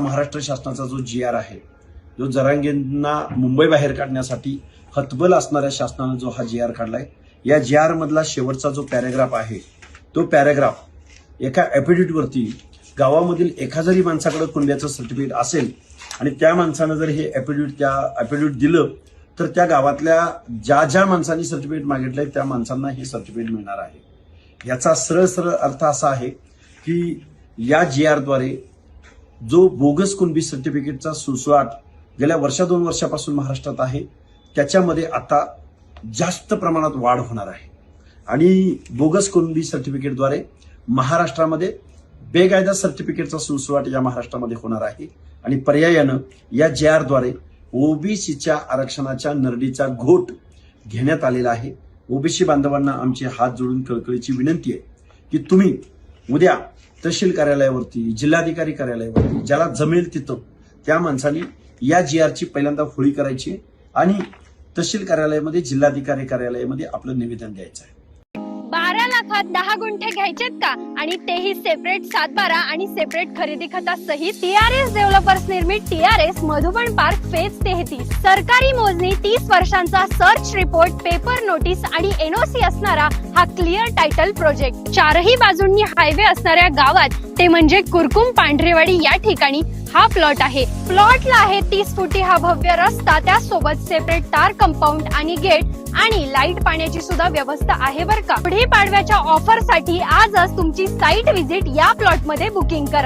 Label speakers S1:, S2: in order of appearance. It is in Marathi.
S1: महाराष्ट्र शासनाचा जो जी आर आहे जो जरांगेंना मुंबई बाहेर काढण्यासाठी हतबल असणाऱ्या शासनानं जो हा जी आर काढलाय या जी आर मधला शेवटचा जो पॅरेग्राफ आहे तो पॅरेग्राफ एका affidavit गावामधील एका जरी माणसाकडे कुंड्याचं सर्टिफिकेट असेल आणि त्या माणसानं जर हे ऍफिडेव्हिट त्या ऍफिडेव्हिट दिलं तर त्या गावातल्या ज्या ज्या माणसांनी सर्टिफिकेट मागितलंय त्या माणसांना हे सर्टिफिकेट मिळणार आहे. याचा सरळ सरळ अर्थ असा आहे की या जी आरद्वारे जो बोगस कुणबी सर्टिफिकेटचा सुसवाट गेल्या वर्षा दोन वर्षापासून महाराष्ट्रात आहे त्याच्यामध्ये आता जास्त प्रमाणात वाढ होणार आहे. आणि बोगस कुणबी सर्टिफिकेटद्वारे महाराष्ट्रामध्ये बेकायदा सर्टिफिकेटचा सुसवाट या महाराष्ट्रामध्ये होणार आहे. आणि पर्यायानं या जे आरद्वारे ओबीसीच्या आरक्षणाच्या नरडीचा घोट घेण्यात आलेला आहे. ओबीसी बांधवांना आमची हात जोडून कळकळीची विनंती आहे की तुम्ही उद्या तहसील कार्यालयावरती जिल्हाधिकारी कार्यालयावरती ज्याला जमेल तिथं त्या माणसाने या जी आरची पहिल्यांदा होळी करायची आणि तहसील कार्यालयामध्ये जिल्हाधिकारी कार्यालयामध्ये आपलं निवेदन द्यायचं आहे.
S2: बारा लाखात दहा गुंठे घ्यायचेत का? आणि तेही सेपरेट सातबारा आणि सेपरेट खरेदी खता सहित टीआरएस डेव्हलपर्स निर्मित टीआरएस मधुबन पार्क फेज तेहतीस. सरकारी मोजणी तीस वर्षांचा सर्च रिपोर्ट पेपर नोटीस आणि एनओसी असणारा हा क्लिअर टायटल प्रोजेक्ट चारही बाजूंनी हायवे असणाऱ्या गावात ते म्हणजे कुरकुम पांढरेवाडी या ठिकाणी हा प्लॉट आहे. प्लॉटला आहे तीस फुटी हा भव्य रस्ता त्यासोबत सेपरेट तार कंपाऊंड आणि गेट आणि लाइट पाण्याची सुद्धा व्यवस्था आहे बर का. पुढे पाडव्याच्या ऑफरसाठी आजच तुमची साईट व्हिजिट या प्लॉटमध्ये बुकिंग करा.